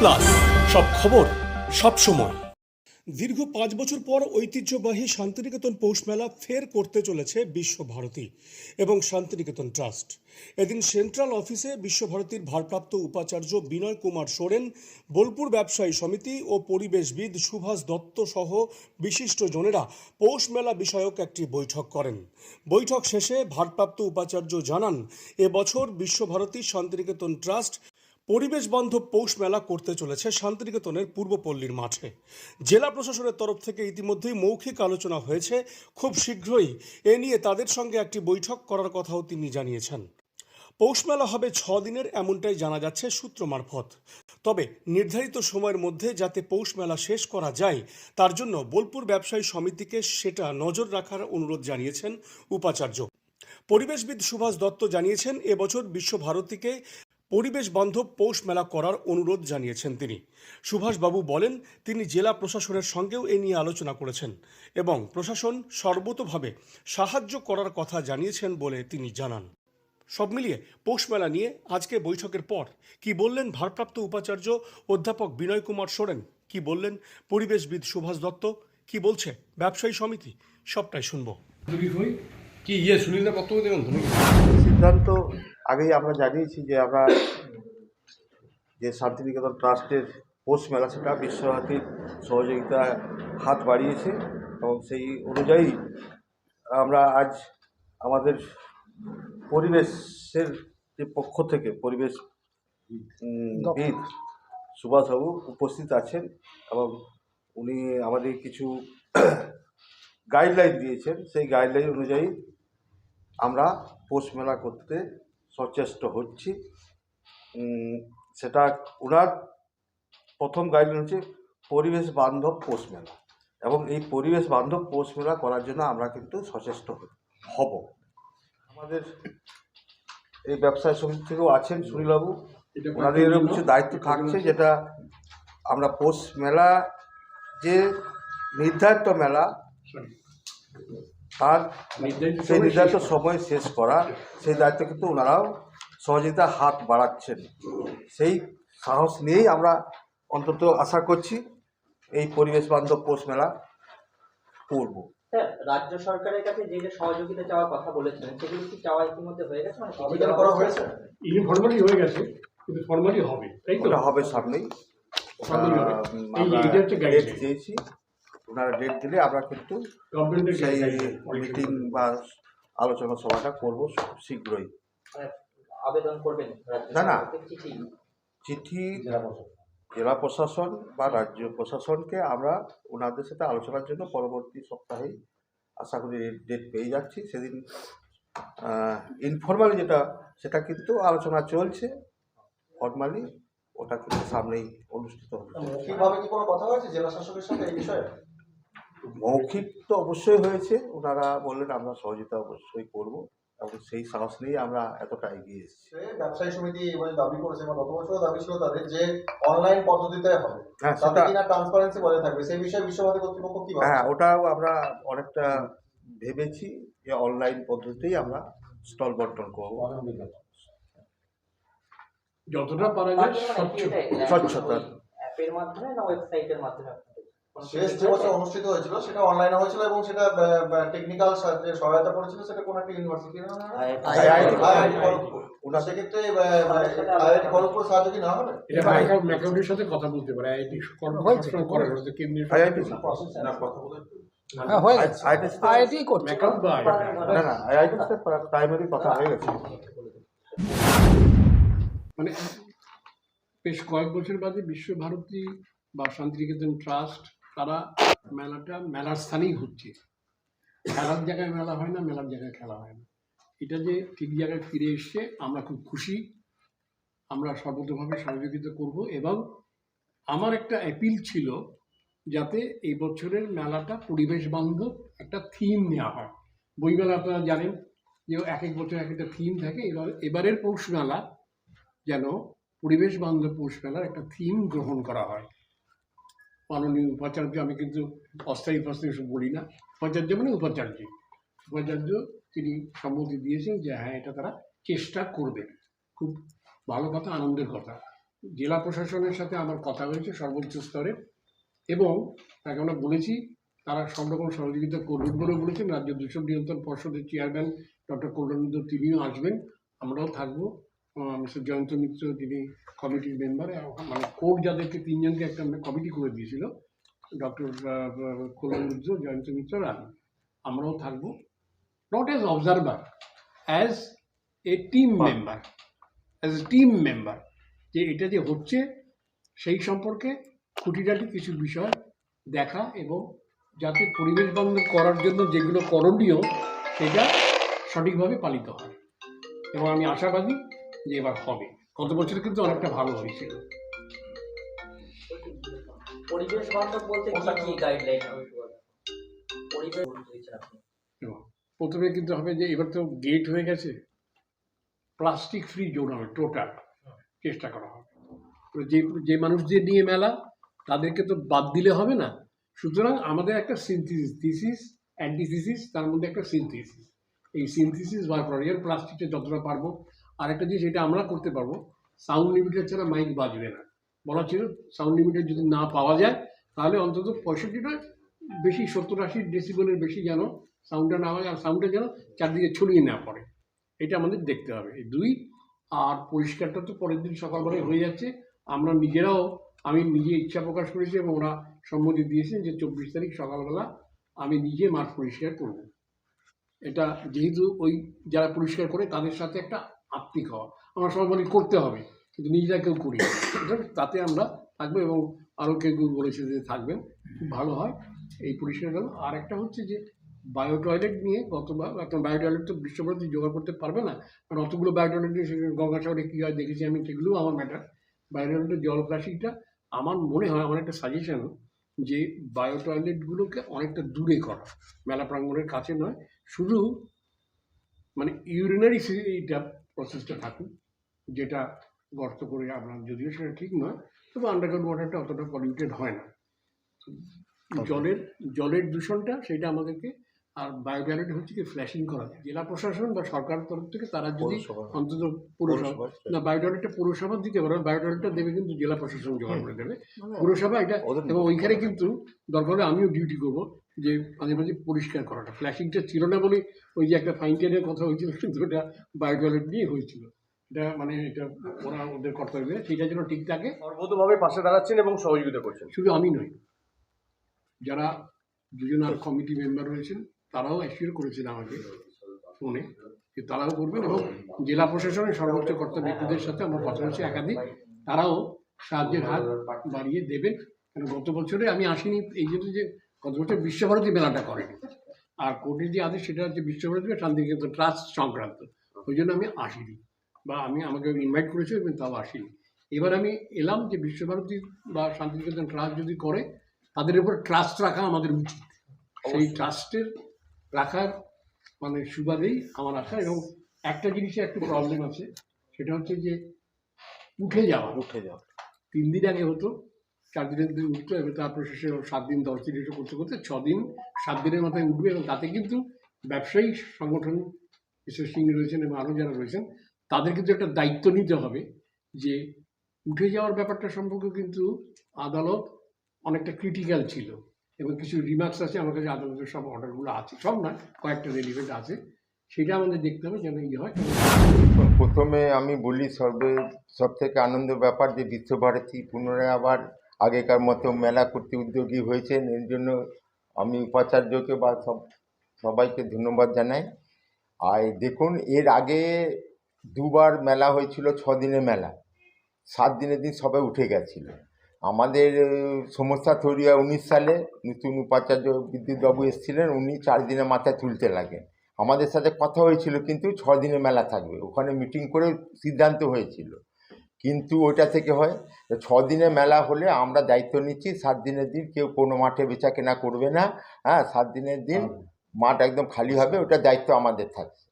Plus সব খবর সব সময়। দীর্ঘ পাঁচ বছর পর ঐতিহ্যবাহী শান্তিনিকেতন পৌষ মেলা ফের করতে চলেছে বিশ্বভারতী এবং শান্তিনিকেতন ট্রাস্ট। এদিন সেন্ট্রাল অফিসে বিশ্বভারতীর ভারপ্রাপ্ত উপাচার্য বিনয় কুমার সোরেন, বোলপুর ব্যবসায়ী সমিতি ও পরিবেশবিদ সুভাষ দত্ত সহ বিশিষ্ট জনেরা পৌষ মেলা বিষয়ক একটি বৈঠক করেন। বৈঠক শেষে ভারপ্রাপ্ত উপাচার্য জানান এবছর বিশ্বভারতী শান্তিনিকেতন ট্রাস্ট পরিবেশ বান্ধব পৌষ মেলা করতে চলেছে শান্তিনিকেতনের পূর্বপল্লীর মাঠে। জেলা প্রশাসনের তরফ থেকে ইতিমধ্যেই মৌখিক আলোচনা হয়েছে খুব শীঘ্রই। এ নিয়ে তাদের সঙ্গে একটি বৈঠক করার কথাও তিনি জানিয়েছেন। পৌষ মেলা হবে ছ দিনের এমনটাই জানা যাচ্ছে সূত্র মারফত। তবে নির্ধারিত সময়ের মধ্যে যাতে পৌষ মেলা শেষ করা যায়, তার জন্য বোলপুর ব্যবসায়ী সমিতিকে সেটা নজর রাখার অনুরোধ জানিয়েছেন উপাচার্য। পরিবেশবিদ সুভাষ দত্ত জানিয়েছেন, এবছর বিশ্বভারতীকে পরিবেশ বান্ধব পৌষ মেলা করার অনুরোধ জানিয়েছেন তিনি। সুভাষবাবু বলেন তিনি জেলা প্রশাসনের সঙ্গেও এ নিয়ে আলোচনা করেছেন এবং প্রশাসন সর্বতোভাবে সাহায্য করার কথা জানিয়েছেন বলে তিনি জানান। সব মিলিয়ে পৌষ মেলা নিয়ে আজকে বৈঠকের পর কি বললেন ভারপ্রাপ্ত উপাচার্য অধ্যাপক বিনয় কুমার সোরেন? কি বললেন পরিবেশবিদ সুভাষ দত্ত? কি বলছে ব্যবসায়ী সমিতি? সবটাই শুনব। কি ইয়ে বক্তব্য সিদ্ধান্ত আগেই আমরা জানিয়েছি যে আমরা যে শান্তিনিকেতন ট্রাস্টের পৌষ মেলা সেটা বিশ্বভারতীর সহযোগিতায় হাত বাড়িয়েছে এবং সেই অনুযায়ী আমরা আজ আমাদের পরিবেশের যে পক্ষ থেকে পরিবেশ বিদ সুভাষবাবু উপস্থিত আছেন এবং উনি আমাদের কিছু গাইডলাইন দিয়েছেন। সেই গাইডলাইন অনুযায়ী আমরা পৌষ মেলা করতে সচেষ্ট হচ্ছি। সেটা ওনার প্রথম গাইডলাইন হচ্ছে পরিবেশ বান্ধব পৌষ মেলা। এবং এই পরিবেশ বান্ধব পৌষ মেলা করার জন্য আমরা কিন্তু সচেষ্ট হব। আমাদের এই ব্যবসায় সমিতি থেকেও আছেন সুনীলবাবু। ওনাদেরও কিছু দায়িত্ব থাকছে যেটা আমরা পৌষ মেলা যে নির্ধারিত মেলা তার সেই নির্ধারিত সময় শেষ করা সেই দায়িত্ব কিন্তু ওনারাও সহযোগিতা হাত বাড়াচ্ছেন। সেই সাহস নিয়েই আমরা অন্তত আশা করছি এই পরিবেশ বান্ধব পৌষ মেলা করব। স্যার রাজ্য সরকারের কাছে যে যে সহযোগিতা চাওয়ার কথা বলেছিলেন সেগুলো কি চাওয়া ইতিমধ্যে হয়ে গেছে? মানে আবেদন করা হয়েছে? ইনফর্মালি হয়ে গেছে কিন্তু ফর্মালি হবে তাই তো? হবে সামনেই। দিয়েছি। ওনারা ডেট দিলে আমরা কিন্তু সেই মিটিং বা আলোচনা সভাটা করব শীঘ্রই। মানে আবেদন করবেন না, না। চিঠি? চিঠি জেলা প্রশাসন। বা রাজ্য প্রশাসনকে আমরা ওনাদের সাথে আলোচনার জন্য পরবর্তী সপ্তাহেই আশা করি ডেট পেয়ে যাচ্ছি। সেদিন ইনফর্মালি যেটা সেটা কিন্তু আলোচনা চলছে। ফর্মালি ওটা কিন্তু সামনেই অনুষ্ঠিত হবে। মৌখিকভাবে কি কোনো কথা হয়েছে জেলা শাসকের সাথে এই বিষয়ে? মৌখিক তো অবশ্যই হয়েছে। ওনারা বললেন আমরা সহযোগিতা অবশ্যই করব এবং সেই সাহস নিয়ে আমরা এতটা এগিয়ে এসেছি। ব্যবসায়ী সমিতি এবারে দাবি করেছে বা গত বছরও দাবি ছিল তাদের যে অনলাইন পদ্ধতিতে হবে। হ্যাঁ তাতে সেটা কিনা ট্রান্সপারেন্সি বজায় থাকবে সেই বিষয়ে বিশ্বভারতী কর্তৃপক্ষ কি হ্যাঁ ওটাও আমরা অনেকটা ভেবেছি যে অনলাইন পদ্ধতিতেই আমরা স্টল বন্টন করব। যতটা পারা যায় স্বচ্ছতা। অ্যাপের মাধ্যমে না ওয়েবসাইটের মাধ্যমে? শেষ যে বছর? অনুষ্ঠিত হয়েছিল সেটা অনলাইনে হয়েছিল এবং সেটা টেকনিক্যাল যে সহায়তা করেছিল সেটা কোন একটা ইউনিভার্সিটি ওনার সেক্ষেত্রে আইআইটি খড়গপুর সাহায্য কি না হবে? এটা ম্যাকাউ ম্যাকাউটের সাথে কথা বলতে পারে। আইআইটি কর্মসংস্থান করার হচ্ছে কেমনি আইআইটি হ্যাঁ আইআইটি আইআইটি করছে? না না আইআইটি প্রাইমারি কথা হয়ে গেছে। মানে বেশ কয়েক বছর বাদে বিশ্বভারতী বা শান্তিনিকেতন ট্রাস্ট তারা মেলাটা, মেলার স্থানেই হচ্ছে খেলার জায়গায় মেলা হয় না, মেলার জায়গায় খেলা হয় না। এটা যে ঠিক জায়গায় ফিরে এসছে, আমরা খুব খুশি। আমরা সর্বতভাবে সহযোগিতা করব এবং আমার একটা অ্যাপিল ছিল যাতে এই বছরের মেলাটা পরিবেশ বান্ধব একটা থিম নেওয়া হয়। বইমেলা আপনারা জানেন যে এক এক বছর এক একটা থিম থাকে। এবার, এবারের পৌষ মেলা যেন পরিবেশ বান্ধব পৌষ মেলার একটা থিম গ্রহণ করা হয়। মাননীয় উপাচার্য, আমি কিন্তু অস্থায়ী ফস্থায়ী সব বলি না। উপাচার্য মানে উপাচার্য। উপাচার্য তিনি সম্মতি দিয়েছেন যে হ্যাঁ এটা তারা চেষ্টা করবেন খুব ভালো কথা, আনন্দের কথা। জেলা প্রশাসনের সাথে আমার কথা হয়েছে সর্বোচ্চ স্তরে এবং তাকে আমরা বলেছি, তারা সব রকম সহযোগিতা করবেন বলে বলেছেন। রাজ্য দূষণ নিয়ন্ত্রণ পর্ষদের চেয়ারম্যান ডক্টর কল্যাণেন্দ্র তিনিও আসবেন। আমরাও থাকব। জয়ন্ত মিত্র যিনি কমিটির মেম্বার মানে কোর্ট যাদেরকে তিনজনকে একটা কমিটি করে দিয়েছিল ডক্টর কল্যাণ মিত্র জয়ন্ত মিত্র আর আমি। আমরাও থাকব not as observer as a team member as a team member যে এটা যে হচ্ছে সেই সম্পর্কে খুঁটিনাটি কিছু বিষয় দেখা এবং যাতে পরিবেশ বান্ধব করার জন্য যেগুলো করণীয় সেটা সঠিকভাবে পালিত হয় এবং আমি আশাবাদী যে এবার হবে। গত বছর কিন্তু অনেকটা ভালো হয়েছিল। পরিবেশ বান্ধব বলতে কি কি গাইডলাইন পরিবেশ হয়েছে প্রথমে কিন্তু হবে যে এবার তো গেট হয়ে গেছে। প্লাস্টিক ফ্রি জোন হবে টোটাল চেষ্টা করা হবে। তো যে যে মানুষদের নিয়ে মেলা তাদেরকে তো বাদ দিলে হবে না। সুতরাং আমাদের একটা সিনথিসিস থিসিস অ্যান্টিথিসিস তার মধ্যে একটা সিনথিসিস এই সিনথিসিস বার করা। প্লাস্টিকটা যতটা পারব আর একটা জিনিস এটা আমরা করতে পারব। সাউন্ড লিমিটার ছাড়া মাইক বাজবে না। বলা ছিল সাউন্ড লিমিটার যদি না পাওয়া যায়, তাহলে অন্তত পঁয়ষট্টিটা বেশি, সত্তর আশি ডেসিবলের বেশি যেন সাউন্ডটা না হয় আর সাউন্ডটা যেন চারদিকে ছড়িয়ে না পড়ে। এটা আমাদের দেখতে হবে। এই দুই, আর পরিষ্কারটা তো পরের দিন সকালবেলায় হয়ে যাচ্ছে। আমরা নিজেরাও, আমি নিজে ইচ্ছা প্রকাশ করেছি এবং ওরা সম্মতি দিয়েছেন যে চব্বিশ তারিখ সকালবেলা আমি নিজে মাঠ পরিষ্কার করব। এটা যেহেতু ওই যারা পরিষ্কার করে তাদের সাথে একটা আত্মিক হওয়া। আমরা সবাই বলি করতে হবে, কিন্তু নিজেরা কেউ করি তাতে আমরা থাকব এবং আরও কেউ কেউ বলেছে যে থাকবেন, খুব ভালো হয় এই পরিষ্কার গেল। আর একটা হচ্ছে যে বায়ো টয়লেট নিয়ে গতবার এখন বায়ো টয়লেট তো বিশ্বভারতী জোগাড় করতে পারবে না কারণ অতগুলো বায়ো টয়লেট নিয়ে গঙ্গাসাগরে কী হয় দেখেছি আমি, সেগুলোও আমার ম্যাটার বায়ো টয়লেটের জল আমার মনে হয়, আমার একটা সাজেশন যে বায়ো টয়লেটগুলোকে অনেকটা দূরে করা। মেলা প্রাঙ্গণের কাছে নয়, শুধু মানে ইউরিনারি এইটা প্রসেসটা থাকুক যেটা গর্ত করে আপনার যদিও সেটা ঠিক নয় তবে আন্ডারগ্রাউন্ড ওয়াটারটা অতটা পলিউটেড হয় না। জলের জলের দূষণটা সেটা আমাদেরকে আর বায়োটয়লেট হচ্ছে কি ফ্ল্যাশিং করা। যায় জেলা প্রশাসন বা সরকারের তরফ থেকে তারা যদি অন্তত পুরসভা। না বায়োটয়লেটটা পুরসভা দিতে পারে বায়োটয়লেটটা দেবে কিন্তু জেলা প্রশাসন জোগাড় করে দেবে। পুরসভা এটা এবং ওইখানে কিন্তু দরকার হলে আমিও ডিউটি করব। যে মাঝে মাঝে পরিষ্কার করাটা। ফ্ল্যাশিংটা ছিল না বলে ওই যে একটা ফাইনটেনের কথা হয়েছিল কিন্তু ওটা বায়োটয়লেট নিয়ে হয়েছিল। এটা মানে এটা ওরা ওদের কর্তব্য সেটা যেন ঠিক থাকে। সর্বতভাবে পাশে দাঁড়াচ্ছেন এবং সহযোগিতা করছেন। শুধু আমি নই যারা দুজন আর কমিটি মেম্বার রয়েছেন তারাও অ্যাসিওর করেছেন আমাকে ফোনে যে তারাও করবেন এবং জেলা প্রশাসনের সর্বোচ্চ কর্তা ব্যক্তিদের সাথে আমার কথা হচ্ছে একাধিক। তারাও সাহায্যের হাত বাড়িয়ে দেবেন। কারণ গত বছরে আমি আসিনি এই জন্য যে গত বছর বিশ্বভারতী মেলাটা করেনি আর কোর্টের যে আদেশ সেটা হচ্ছে বিশ্বভারতী বা শান্তিনিকেতন ট্রাস্ট সংক্রান্ত। ওই জন্য আমি আসিনি বা আমি আমাকে ইনভাইট করেছিল কিন্তু তাও আসিনি। এবার আমি এলাম যে বিশ্বভারতী বা শান্তিনিকেতন ট্রাস্ট যদি করে তাদের উপর ট্রাস্ট রাখা আমাদের উচিত। সেই ট্রাস্টের রাখার মানে সুবাদেই আমার আশা এবং একটা জিনিসে একটু প্রবলেম আছে সেটা হচ্ছে যে উঠে যাওয়া। উঠে যাওয়া। তিন দিন আগে হতো চার দিনের দিন উঠতো এবং তারপর শেষে সাত দিন, দশ দিন এসে করতে করতে ছ দিন, সাত দিনের মাথায় উঠবে এবং তাতে কিন্তু ব্যবসায়ী সংগঠন, মিস্টার সিং রয়েছেন এবং আরও যারা রয়েছেন, তাদের কিন্তু একটা দায়িত্ব নিতে হবে যে উঠে যাওয়ার ব্যাপারটা সম্পর্কে কিন্তু আদালত অনেকটা ক্রিটিক্যাল ছিল এবং কিছু রিমার্কস আছে, আমার কাছে আদালতের সব অর্ডারগুলো আছে, সব না কয়েকটা রেলিভেন্ট আছে, সেটা আমাদের দেখতে হবে যেন ইয়ে হয়। প্রথমে আমি বলি সর্বে সব থেকে আনন্দের ব্যাপার যে বিশ্বভারতী পুনরায় আবার আগেকার মতো মেলা করতে উদ্যোগী হয়েছেন। এর জন্য আমি উপাচার্যকে বা সব, সবাইকে ধন্যবাদ জানাই। আর দেখুন, এর আগে দুবার মেলা হয়েছিল ছ দিনের মেলা। সাত দিনের দিন সবাই উঠে গেছিল। আমাদের সমস্যা তৈরি হয় উনিশ সালে। নতুন উপাচার্য বিদ্যুৎবাবু এসেছিলেন, উনি চার দিনের মাথায় তুলতে লাগেন। আমাদের সাথে কথা হয়েছিল, কিন্তু ছ দিনের মেলা থাকবে। ওখানে মিটিং করে সিদ্ধান্ত হয়েছিল। কিন্তু ওইটা থেকে হয় যে ছ দিনের মেলা হলে আমরা দায়িত্ব নিচ্ছি সাত দিনের দিন কেউ কোনো মাঠে বেচা কেনা করবে না হ্যাঁ সাত দিনের দিন মাঠ একদম খালি হবে ওটা দায়িত্ব আমাদের থাকছে।